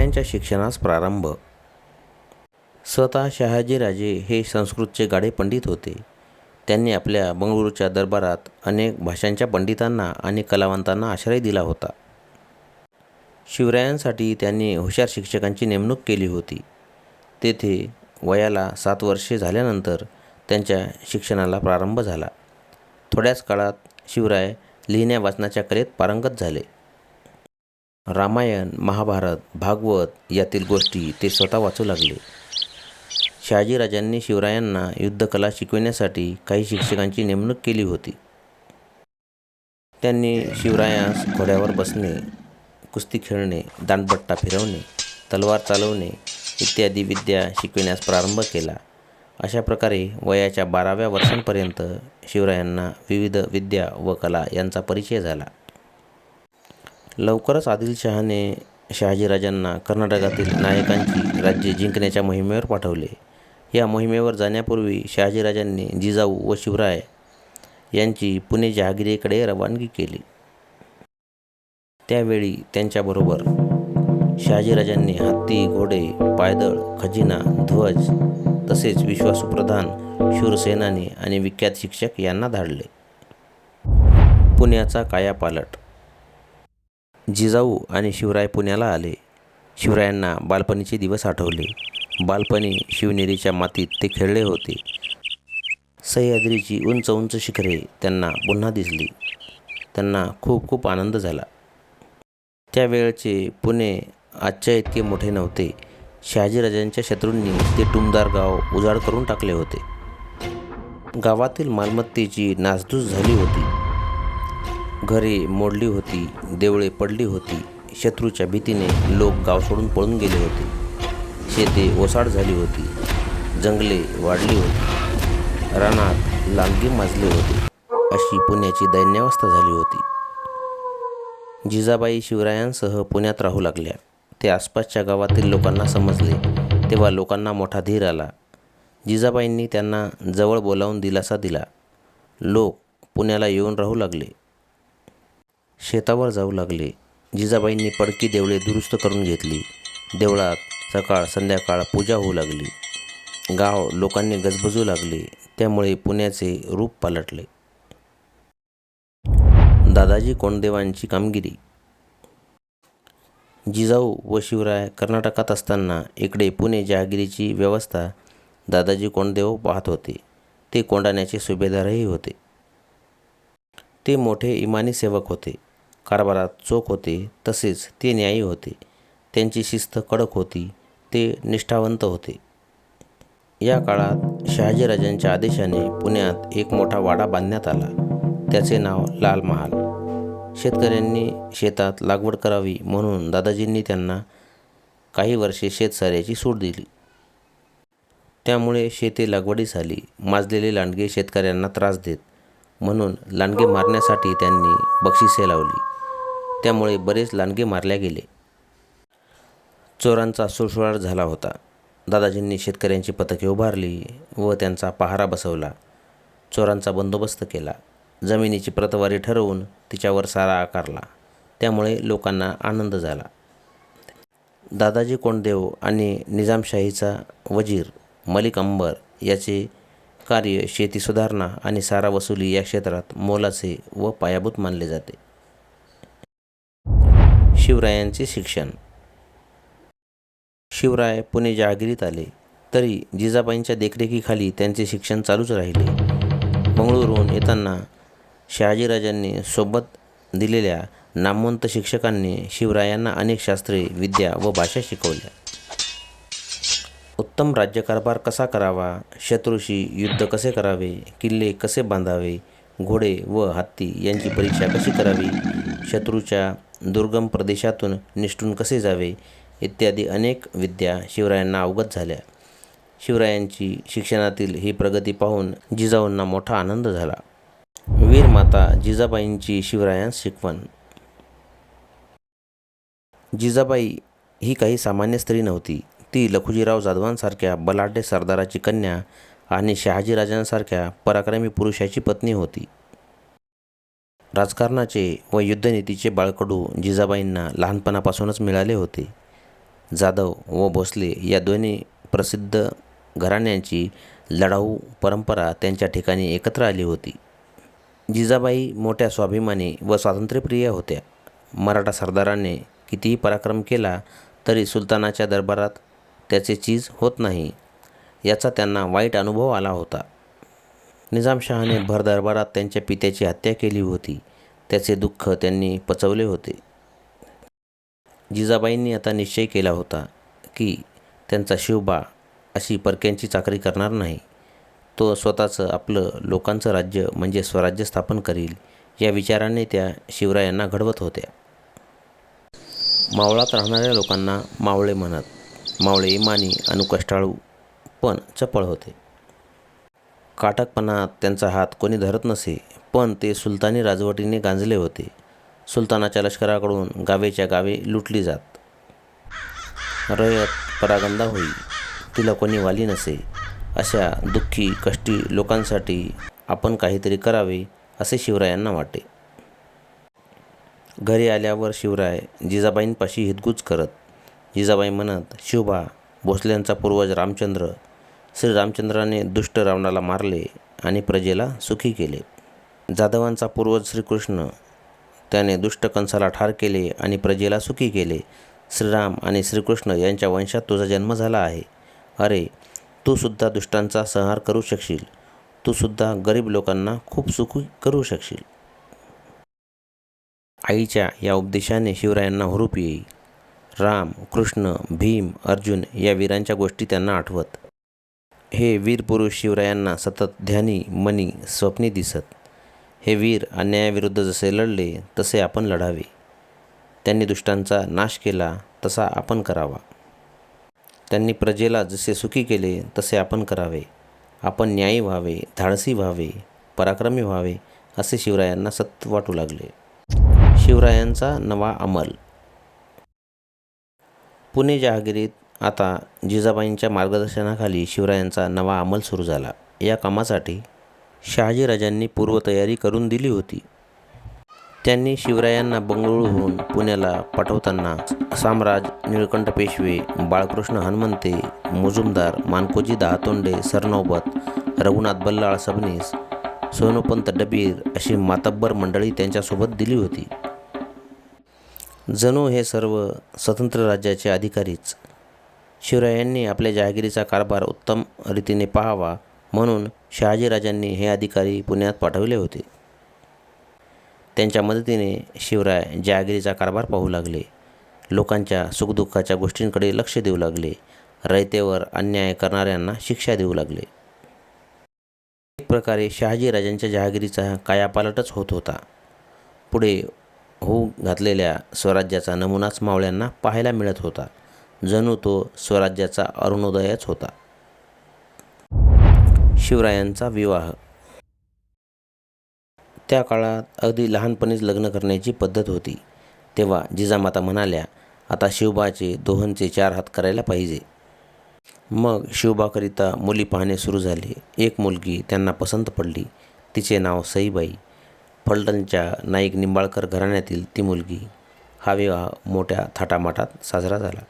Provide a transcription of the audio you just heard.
शिवरायांच्या शिक्षणास प्रारंभ. स्वतः शहाजीराजे हे संस्कृतचे गाढे पंडित होते. त्यांनी आपल्या बंगळुरूच्या दरबारात अनेक भाषांच्या पंडितांना आणि कलावंतांना आश्रय दिला होता. शिवरायांसाठी त्यांनी हुशार शिक्षकांची नेमणूक केली होती. तेथे वयाला सात वर्षे झाल्यानंतर त्यांच्या शिक्षणाला प्रारंभ झाला. थोड्याच काळात शिवराय लिहिण्या वाचनाच्या कलेत पारंगत झाले. रामायण महाभारत भागवत यातील गोष्टी ते स्वतः वाचू लागले. शहाजीराजांनी शिवरायांना युद्धकला शिकविण्यासाठी काही शिक्षकांची नेमणूक केली होती. त्यांनी शिवरायास घोड्यावर बसणे कुस्ती खेळणे दांडपट्टा फिरवणे तलवार चालवणे इत्यादी विद्या शिकविण्यास प्रारंभ केला. अशा प्रकारे वयाच्या बाराव्या वर्षांपर्यंत शिवरायांना विविध विद्या व कला यांचा परिचय झाला. लवकरच आदिलशहाने शहाजीराजांना कर्नाटकातील नायकांची राज्ये जिंकण्याच्या मोहिमेवर पाठवले. या मोहिमेवर जाण्यापूर्वी शहाजीराजांनी जिजाऊ व शिवराय यांची पुणे जहागिरीकडे रवानगी केली. त्यावेळी त्यांच्याबरोबर शहाजीराजांनी हत्ती घोडे पायदळ खजिना ध्वज तसेच विश्वासुप्रधान शूरसेनानी आणि विख्यात शिक्षक यांना धाडले. पुण्याचा कायापालट जिजाऊ आणि शिवराय पुण्याला आले. शिवरायांना बालपणीचे दिवस आठवले. बालपणी शिवनेरीच्या मातीत ते खेळले होते. सह्याद्रीची उंच उंच शिखरे त्यांना पुन्हा दिसली. त्यांना खूप खूप आनंद झाला. त्यावेळचे पुणे आजच्या इतके मोठे नव्हते. शहाजीराजांच्या शत्रूंनी ते टुमदार गाव उजाड करून टाकले होते. गावातील मालमत्तेची नासधूस झाली होती. घरे मोडली होती देवळे पडली होती. शत्रूच्या भीतीने लोक गाव सोडून पळून गेले होते. शेते ओसाड झाली होती. जंगले वाढली होती. रानात लांडगे माजले होते. अशी पुण्याची दैन्यावस्था झाली होती. जिजाबाई शिवरायांसह पुण्यात राहू लागल्या. ते आसपासच्या गावातील लोकांना समजले. तेव्हा लोकांना मोठा धीर आला. जिजाबाईंनी त्यांना जवळ बोलावून दिलासा दिला. लोक पुण्याला येऊन राहू लागले. शेतावर जाऊ लागले. जिजाबाईंनी पडकी देवळे दुरुस्त करून घेतली. देवळात सकाळ संध्याकाळ पूजा होऊ लागली. गाव लोकांनी गजबजू लागले. त्यामुळे पुण्याचे रूप पालटले. दादाजी कोंडदेवांची कामगिरी. जिजाऊ व शिवराय कर्नाटकात असताना इकडे पुणे जहागिरीची व्यवस्था दादाजी कोंडदेव पाहत होते. ते कोंडाण्याचे सुभेदारही होते. ते मोठे इमानी सेवक होते. कारभारात चोख होते तसेच ते न्यायी होते. त्यांची शिस्त कडक होती ते निष्ठावंत होते. या काळात शहाजीराजांच्या आदेशाने पुण्यात एक मोठा वाडा बांधण्यात आला. त्याचे नाव लाल महाल. शेतकऱ्यांनी शेतात लागवड करावी म्हणून दादाजींनी त्यांना काही वर्षे शेतसाऱ्याची सूट दिली. त्यामुळे शेती लागवडीस आली माजलेले लांडगे शेतकऱ्यांना त्रास देत म्हणून लांडगे मारण्यासाठी त्यांनी बक्षिसे लावली. त्यामुळे बरेच लांडगे मारल्या गेले. चोरांचा सुळसुळाट झाला होता. दादाजींनी शेतकऱ्यांची पथके उभारली व त्यांचा पहारा बसवला. चोरांचा बंदोबस्त केला. जमिनीची प्रतवारी ठरवून तिच्यावर सारा आकारला. त्यामुळे लोकांना आनंद झाला. दादाजी कोंडदेव आणि निजामशाहीचा वजीर मलिक अंबर याचे कार्य शेती सुधारणा आणि सारा वसुली या क्षेत्रात मोलाचे व पायाभूत मानले जाते. शिवरायांचे शिक्षण. शिवराय पुणे जहागिरीत आले तरी जिजाबाईंच्या देखरेखीखाली त्यांचे शिक्षण चालूच राहिले. बंगळुरूहून येताना शहाजीराजांनी सोबत दिलेल्या नामवंत शिक्षकांनी शिवरायांना अनेक शास्त्रे विद्या व भाषा शिकवल्या. उत्तम राज्यकारभार कसा करावा? शत्रूशी युद्ध कसे करावे? किल्ले कसे बांधावे? घोडे व हत्ती यांची परीक्षा कशी करावी? शत्रूच्या दुर्गम प्रदेशातून निष्ठून कसे जावे इत्यादी अनेक विद्या शिवरायांना अवगत झाल्या. शिवरायांची शिक्षणातील ही प्रगती पाहून जिजाऊंना मोठा आनंद झाला. वीरमाता जिजाबाईंची शिवरायांस शिकवण. जिजाबाई ही काही सामान्य स्त्री नव्हती. ती लखुजीराव जाधवांसारख्या बलाढ्य सरदाराची कन्या आणि शहाजीराजांसारख्या पराक्रमी पुरुषाची पत्नी होती. राजकारणाचे व युद्धनीतीचे बाळकडू जिजाबाईंना लहानपणापासूनच मिळाले होते. जाधव व भोसले या दोन्ही प्रसिद्ध घराण्यांची लढाऊ परंपरा त्यांच्या ठिकाणी एकत्र आली होती. जिजाबाई मोठ्या स्वाभिमानी व स्वातंत्र्यप्रिय होत्या. मराठा सरदाराने कितीही पराक्रम केला तरी सुलतानाच्या दरबारात त्याचे चीज होत नाही याचा त्यांना वाईट अनुभव आला होता. निजामशहाने भर दरबारात त्यांच्या पित्याची हत्या केली होती. त्याचे दुःख त्यांनी पचवले होते. जिजाबाईंनी आता निश्चय केला होता की त्यांचा शिवबा अशी परक्यांची चाकरी करणार नाही. तो स्वतःचं आपलं लोकांचं राज्य म्हणजे स्वराज्य स्थापन करील या विचाराने त्या शिवरायांना घडवत होत्या. मावळात राहणाऱ्या लोकांना मावळे म्हणत मावळे इमानी अनुकष्टाळू पण चपळ होते. काटकपणात त्यांचा हात कोणी धरत नसे पण ते सुलतानी राजवटीने गांजले होते. सुलतानाच्या लष्कराकडून गावेच्या गावे लुटली जात. रयत परागंदा होई तिला कोणी वाली नसे अशा दुःखी कष्टी लोकांसाठी आपण काहीतरी करावे असे शिवरायांना वाटे. घरी आल्यावर शिवराय जिजाबाईंपाशी हितगुज करत जिजाबाई म्हणत शिवबा भोसल्यांचा पूर्वज रामचंद्र श्री रामचंद्राने दुष्ट रावणाला मारले आणि प्रजेला सुखी केले. जाधवांचा पूर्वज श्रीकृष्ण त्याने दुष्ट कंसाला ठार केले आणि प्रजेला सुखी केले. श्रीराम आणि श्रीकृष्ण यांच्या वंशात तुझा जन्म झाला आहे. अरे तू सुद्धा दुष्टांचा संहार करू शकशील. तू सुद्धा गरीब लोकांना खूप सुखी करू शकशील. आईच्या या उपदेशाने शिवरायांना हुरूप येई राम कृष्ण भीम अर्जुन या वीरांच्या गोष्टी त्यांना आठवत. हे वीर पुरुष शिवरायांना सतत ध्यानी मनी स्वप्नी दिसत. हे वीर अन्यायाविरुद्ध जसे लढले तसे आपण लढावे. त्यांनी दुष्टांचा नाश केला तसा आपण करावा. त्यांनी प्रजेला जसे सुखी केले तसे आपण करावे. आपण न्यायी व्हावे धाडसी व्हावे पराक्रमी व्हावे असे शिवरायांना सत वाटू लागले. शिवरायांचा नवा अमल. पुणे जहागिरीत आता जिजाबाईंच्या मार्गदर्शनाखाली शिवरायांचा नवा अंमल सुरू झाला. या कामासाठी शहाजीराजांनी पूर्वतयारी करून दिली होती. त्यांनी शिवरायांना बंगळुरूहून पुण्याला पाठवताना साम्राज निळकंठ पेशवे बाळकृष्ण हनुमंते मुजुमदार मानकोजी दहातोंडे सरनौबत रघुनाथ बल्लाळ सबनीस सोनोपंत डबीर अशी मातब्बर मंडळी त्यांच्यासोबत दिली होती. जणू हे सर्व स्वतंत्र राज्याचे अधिकारीच. शिवरायांनी आपल्या जहागिरीचा कारभार उत्तम रीतीने पाहावा म्हणून शहाजीराजांनी हे अधिकारी पुण्यात पाठवले होते. त्यांच्या मदतीने शिवराय जहागिरीचा कारभार पाहू लागले. लोकांच्या सुखदुःखाच्या गोष्टींकडे लक्ष देऊ लागले. रयतेवर अन्याय करणाऱ्यांना शिक्षा देऊ लागले. एक प्रकारे शहाजीराजांच्या जहागिरीचा कायापालटच होत होता. पुढे होऊ घातलेल्या स्वराज्याचा नमुनाच मावळ्यांना पाहायला मिळत होता. जणू तो स्वराज्याचा अरुणोदयच होता. शिवरायांचा विवाह. त्या काळात अगदी लहानपणीच लग्न करण्याची पद्धत होती. तेव्हा जिजामाता म्हणाल्या आता शिवबाचे दोहनचे चार हात करायला पाहिजे. मग शिवबाकरिता मुली पाहणे सुरू झाले. एक मुलगी त्यांना पसंत पडली. तिचे नाव सईबाई. फलटणच्या नाईक निंबाळकर घराण्यातील ती मुलगी. हा विवाह मोठ्या थाटामाटात साजरा झाला.